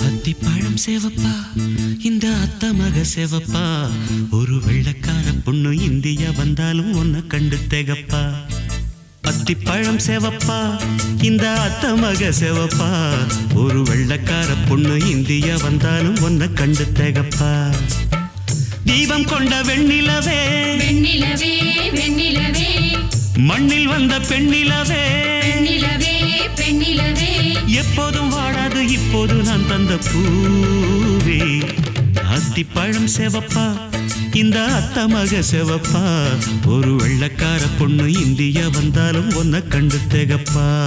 அத்திப்பழம் சேவப்பா இந்த அத்த மக சேவப்பா. ஒரு வெள்ளக்கார பொண்ணு இந்தியா வந்தாலும் உன்னை கண்டு தேகப்பா. அத்திப்பழம் சேவப்பா இந்த அத்த மக சேவப்பா. ஒரு வெள்ளக்கார பொண்ணு இந்தியா வந்தாலும் ஒன்ன கண்டு தேகப்பா. தீபம் கொண்ட வெண்ணிலவே. வெண்ணிலவே வெண்ணிலவே. மண்ணில் வந்த பெண்ணிலவே. பெண்ணிலவே பெண்ணிலவே. எப்போதும் வாடாது இப்போது நான் தந்த பூவே. அத்திப்பழம் செவப்பா இந்த அத்த மக செவப்பா. ஒரு வெள்ளக்கார பொண்ணு இந்தியா வந்தாலும் உன்னை கண்டு தேகப்பா.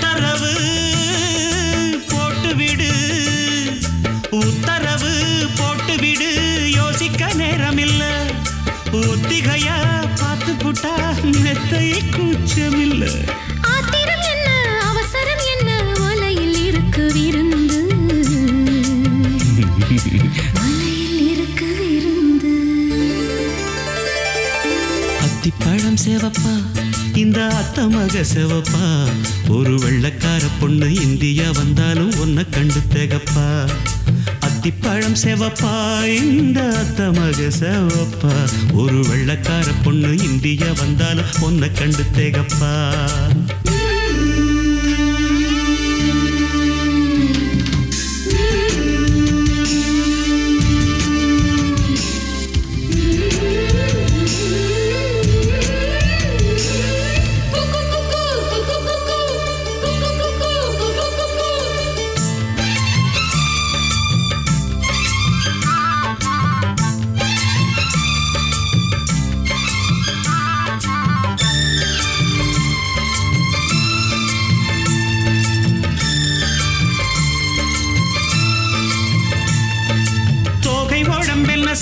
உத்தரவு போட்டு விடு உத்தரவு போட்டு விடு யோசிக்க நேரமில்ல. ஒத்திகையா பார்த்து புட்டா மெத்தை கூச்சமில்ல. ஆத்திரம் என்ன? அவசரம் என்ன? வலையில் இருக்கு விருந்து. வலையில் இருக்கு விருந்து. அத்திப்பழம் சேவப்பா. இந்த அத்த மக சேவப்பா? ஒரு வெள்ளக்கார பொண்ணு இந்தியா வந்தாலும் ஒன்ன கண்டு தேகப்பா. அத்திப்பழம் செவப்பா? இந்த அத்த மக சேவப்பா. ஒரு வெள்ளக்கார பொண்ணு இந்தியா வந்தாலும் ஒன்ன கண்டு தேகப்பா.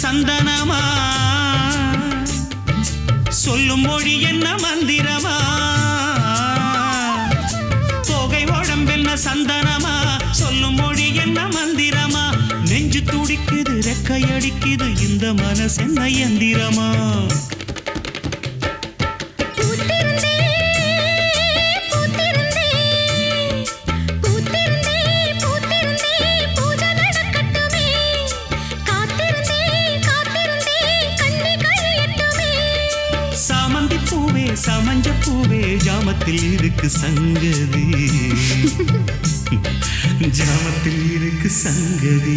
சந்தனமா? சொல்லும் மொழி என்ன மந்திரமா? தோகை உடம்பென்ன சந்தனமா? சொல்லும் மொழி என்ன மந்திரமா? நெஞ்சு துடிக்குது ரெக்கையடிக்குது இந்த மனசென்ன எந்திரமா ஜாமத்தில் இருக்கு சங்கதி. ஜாமத்தில் இருக்கு சங்கதி.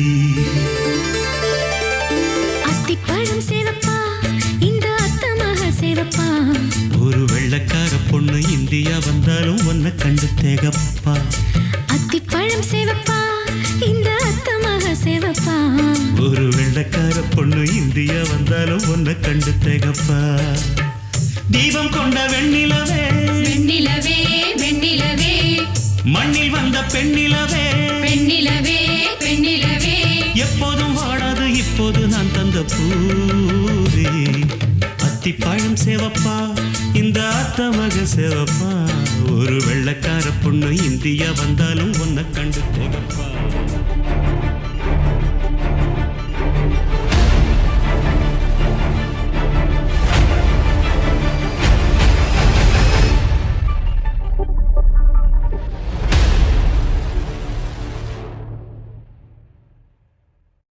அத்திப்பழம் சேவப்பா இந்த அத்தமாக சேவப்பா ஒரு வெள்ளக்கார பொண்ணு இந்தியா வந்தாலும் உன்னை கண்டு தேகப்பா. அத்திப்பழம் சேவப்பா இந்த அத்தமாக சேவப்பா ஒரு வெள்ளக்கார பொண்ணு இந்தியா வந்தாலும் உன்னை கண்டு தேகப்பா. தீபம் கொண்ட வெண்ணிலவே. வெண்ணிலவே வெண்ணிலவே. மண்ணில் வந்த பெண்ணிலவே. பெண்ணிலவே பெண்ணிலவே. எப்போதும் வாடாது இப்போது நான் தந்த பூவே. அத்திப்பழம் சேவப்பா இந்த அத்த மக சேவப்பா. ஒரு வெள்ளக்கார பொண்ணு இந்தியா வந்தாலும் உன்னை கண்டு தேகப்பா